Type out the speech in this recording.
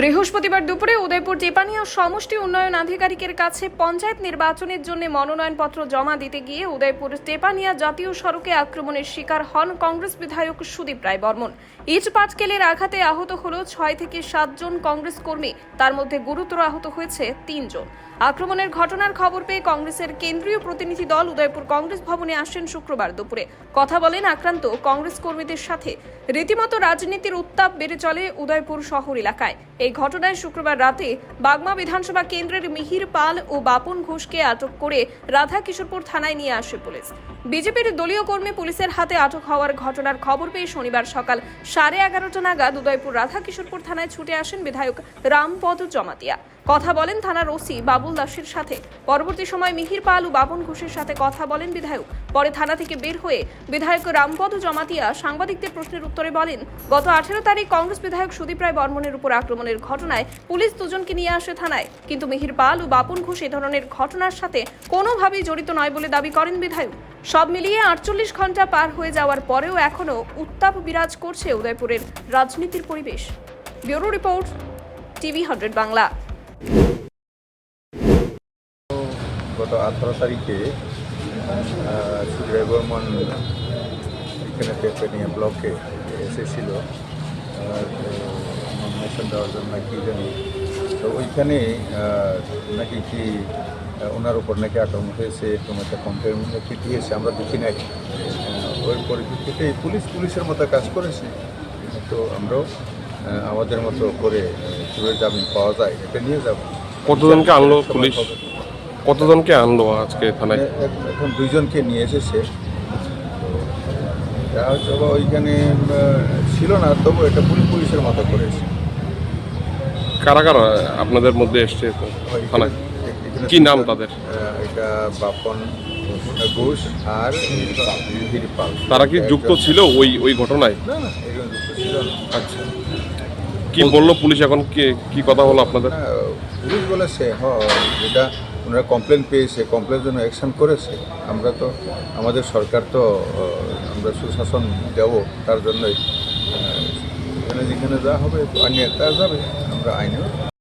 বৃহস্পতিবার দুপুরে উদয়পুর টেপানিয়া সমষ্টি উন্নয়ন আধিকারিকের কাছে পঞ্চায়েত নির্বাচনের জন্য মনোনয়নপত্র জমা দিতে গিয়ে উদয়পুর টেপানিয়া জাতীয় সড়কে আক্রমণের শিকার হন কংগ্রেস বিধায়ক সুদীপ রায় বর্মন। ইট পাটকেলের আঘাতে আহত হল ছয় থেকে সাতজন কংগ্রেস কর্মী, তার মধ্যে গুরুতর আহত হয়েছে তিনজন আক্রমণের ঘটনার খবর পেয়ে কংগ্রেসের কেন্দ্রীয় প্রতিনিধি দল উদয়পুর কংগ্রেস ভবনে আসেন শুক্রবার দুপুরে। কথা বলেন আক্রান্ত কংগ্রেস কর্মীদের সাথে। রীতিমতো রাজনীতির উত্তাপ বেড়ে চলে উদয়পুর শহর এলাকায়। এই ঘটনায় শুক্রবার রাতে বাগমা বিধানসভা কেন্দ্রের মিহির পাল ও বাপন ঘোষকে আটক করে রাধা কিশোরপুর থানায় নিয়ে আসে পুলিশ। বিজেপির দলীয় কর্মী পুলিশের হাতে আটক হওয়ার ঘটনার খবর পেয়ে শনিবার সকাল সাড়ে এগারোটা নাগাদ উদয়পুর রাধা কিশোরপুর থানায় ছুটে আসেন বিধায়ক রামপদ জমাতিয়া। কথা বলেন থানার ওসি বাবুল দাসের সাথে। পরবর্তী সময় মিহির পাল ও বাবন ঘোষের সাথে কথা বলেন বিধায়ক। পরে থানা থেকে বের হয়ে বিধায়ক রামপদ জমাতিয়া সাংবাদিকদের প্রশ্নের উত্তরে বলেন, গত আঠেরো তারিখ কংগ্রেস বিধায়ক সুদীপ রায় বর্মনের উপর আক্রমণের ঘটনায় পুলিশ দুজনকে নিয়ে আসে থানায়। কিন্তু মিহির পাল ও বাপন ঘোষ এ ধরনের ঘটনার সাথে কোনোভাবেই জড়িত নয় বলে দাবি করেন বিধায়ক। সব মিলিয়ে আটচল্লিশ ঘণ্টা পার হয়ে যাওয়ার পরেও এখনও উত্তাপ বিরাজ করছে উদয়পুরের রাজনীতির পরিবেশ। Bureau report, TV hundred Bangla. গত আঠারো তারিখে সুজয় বর্মন এখানে পেপানিয়া ব্লকে এসেছিল। নমিনেশন দেওয়ার জন্য নাকি জানি। তো ওইখানে নাকি কি ওনার উপর নাকি আক্রমণ হয়েছে কোনো একটা কমপ্লেন নাকি দিয়েছে আমরা দেখি নাই। ওই পরিপ্রেক্ষিতে পুলিশ পুলিশের মতো কাজ করেছে। তো আমরাও আমাদের মতো করে চুরের জামিন পাওয়া যায় এটা নিয়ে যাব। কতজনকে আনলো পুলিশ? কতজনকে আনলো আজকে থানায়? এখন দুইজনকে নিয়ে এসেছে। তো যা হচ্ছে ওইখানে ছিল না তবু এটা পুলিশ পুলিশের মতো করেছে। কারা কারা আপনাদের মধ্যে এসছে থানায়? কি নাম তাদের? এটা বাপন ঘোষ আর তারা কি যুক্ত ছিল ওই ওই ঘটনায়? না না যুক্ত ছিল আচ্ছা। কি বলল পুলিশ এখন? কি কি কথা হলো আপনাদের? পুলিশ বলেছে হ যেটা ওনারা কমপ্লেন পেয়েছে কমপ্লেন জন্য অ্যাকশন করেছে। আমরা তো আমাদের সরকার তো আমরা সুশাসন দেবো তার জন্যই এখানে যেখানে যা হবে আইনে তা যাবে। আমরা আইনেও